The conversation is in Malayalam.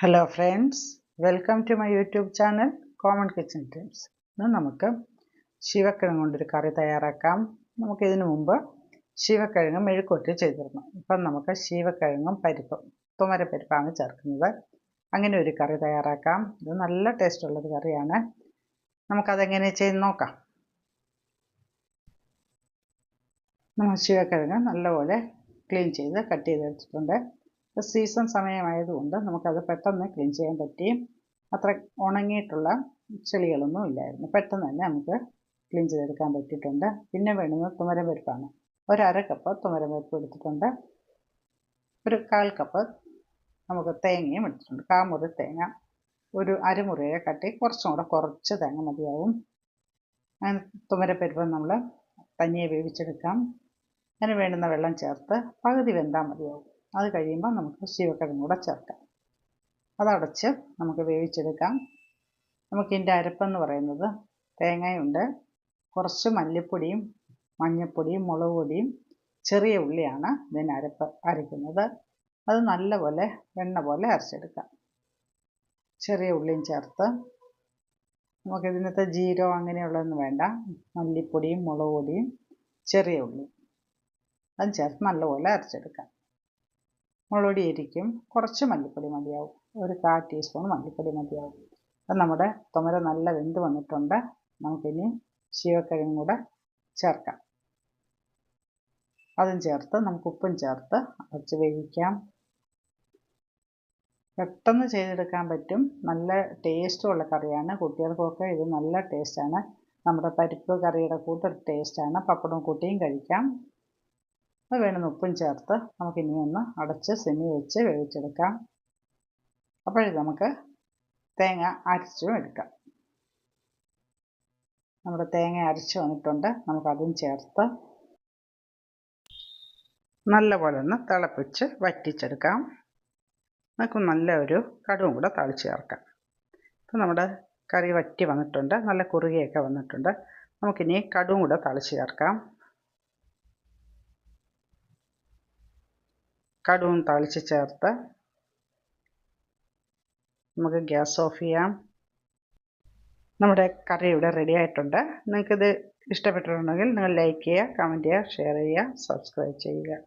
Hello friends welcome to my YouTube channel common kitchen teams ഇന്ന് നമുക്ക് ശിവക്കിഴങ്ങ് കൊണ്ടൊരു കറി തയ്യാറാക്കാം. നമുക്ക് ഇതിനു മുമ്പ് ശിവക്കിഴങ്ങ് മെഴുക്കൊട്ടി ചെയ്തിരുന്നു. ഇപ്പം നമുക്ക് ശിവക്കിഴങ്ങും പരിപ്പും തുമരപ്പരിപ്പാണ് ചേർക്കുന്നത്. അങ്ങനെ ഒരു കറി തയ്യാറാക്കാം. ഇത് നല്ല ടേസ്റ്റുള്ളൊരു കറിയാണ്. നമുക്കതെങ്ങനെ ചെയ്ത് നോക്കാം. നമ്മൾ ശിവക്കിഴങ്ങ് നല്ലപോലെ ക്ലീൻ ചെയ്ത് കട്ട് ചെയ്തെടുത്തിട്ടുണ്ട് സീസൺ സമയമായതുകൊണ്ട് നമുക്കത് പെട്ടെന്ന് ക്ലീൻ ചെയ്യാൻ പറ്റി. അത്ര ഉണങ്ങിയിട്ടുള്ള ചെളികളൊന്നും ഇല്ലായിരുന്നു. പെട്ടെന്ന് തന്നെ നമുക്ക് ക്ലീൻ ചെയ്തെടുക്കാൻ പറ്റിയിട്ടുണ്ട്. പിന്നെ വേണ്ടുന്നത് തുമരം പരിപ്പാണ് ഒരു അര കപ്പ് തുമരം പരിപ്പ് എടുത്തിട്ടുണ്ട്. ഒരു കാൽ കപ്പ് നമുക്ക് തേങ്ങയും എടുത്തിട്ടുണ്ട്. കാമുറി തേങ്ങ. ഒരു അരമുറിയെ കട്ടി കുറച്ചും കൂടെ കുറച്ച് തേങ്ങ മതിയാവും. അങ്ങനെ തുമരപ്പരിപ്പ് നമ്മൾ തനിയെ വേവിച്ചെടുക്കാം. അതിന് വേണ്ടുന്ന വെള്ളം ചേർത്ത് പകുതി വെന്താൽ മതിയാവും. അത് കഴിയുമ്പോൾ നമുക്ക് ശിവക്കിഴങ്ങ് കൂടെ ചേർക്കാം. അതടച്ച് നമുക്ക് വേവിച്ചെടുക്കാം. നമുക്ക് ഇതിന്റെ അരപ്പെന്ന് പറയുന്നത് തേങ്ങയുണ്ട്. കുറച്ച് മല്ലിപ്പൊടിയും മഞ്ഞൾപ്പൊടിയും മുളക് പൊടിയും ചെറിയ ഉള്ളിയാണ് ഇതിന് അരപ്പ് അരയ്ക്കുന്നത് അത് നല്ലപോലെ എണ്ണ പോലെ അരച്ചെടുക്കാം. ചെറിയ ഉള്ളിയും ചേർത്ത് നമുക്ക് നമുക്കിതിനകത്ത് ജീരകം അങ്ങനെയുള്ളതൊന്നും വേണ്ട. മല്ലിപ്പൊടിയും മുളക് പൊടിയും ചെറിയ ഉള്ളി അത് ചേർത്ത് നല്ലപോലെ അരച്ചെടുക്കാം. മുളകൊടി ഇരിക്കും കുറച്ച് മല്ലിപ്പൊടി മതിയാവും. ഒരു കാ ടീസ്പൂൺ മല്ലിപ്പൊടി മതിയാവും. അപ്പം നമ്മുടെ തുമര നല്ല വെന്ത് വന്നിട്ടുണ്ട്. നമുക്കിനി ശിവക്കിഴങ്ങും കൂടെ ചേർക്കാം. അതും ചേർത്ത് നമുക്ക് ഉപ്പും ചേർത്ത് അടച്ച് വേവിക്കാം. പെട്ടെന്ന് ചെയ്തെടുക്കാൻ പറ്റും. നല്ല ടേസ്റ്റുള്ള കറിയാണ്. കുട്ടികൾക്കൊക്കെ ഇത് നല്ല ടേസ്റ്റാണ് നമ്മുടെ പരിപ്പ് കറിയുടെ കൂട്ടൊരു ടേസ്റ്റാണ് പപ്പടം കൂട്ടിയും കഴിക്കാം. അത് വേണ്ടുന്ന ഉപ്പും ചേർത്ത് നമുക്കിനി ഒന്ന് അടച്ച് സെമി വെച്ച് വേവിച്ചെടുക്കാം. അപ്പോഴേ നമുക്ക് തേങ്ങ അരച്ചും എടുക്കാം. നമ്മുടെ തേങ്ങ അരച്ച് വന്നിട്ടുണ്ട്. നമുക്കതും ചേർത്ത് നല്ലപോലെ ഒന്ന് തിളപ്പിച്ച് വറ്റിച്ചെടുക്കാം. നമുക്ക് നല്ല ഒരു കടുവും കൂടെ തളിച്ച് ചേർക്കാം. ഇപ്പം നമ്മുടെ കറി വറ്റി വന്നിട്ടുണ്ട്. നല്ല കുറുകയൊക്കെ വന്നിട്ടുണ്ട്. നമുക്കിനി കടുവും കൂടെ തളിച്ച് ചേർക്കാം. കടുവും തളിച്ച് ചേർത്ത് നമുക്ക് ഗ്യാസ് ഓഫ് ചെയ്യാം. നമ്മുടെ കറി ഇവിടെ റെഡി ആയിട്ടുണ്ട്. നിങ്ങൾക്കിത് ഇഷ്ടപ്പെട്ടിട്ടുണ്ടെങ്കിൽ നിങ്ങൾ ലൈക്ക് ചെയ്യുക കമന്റ് ചെയ്യുക ഷെയർ ചെയ്യുക സബ്സ്ക്രൈബ് ചെയ്യുക.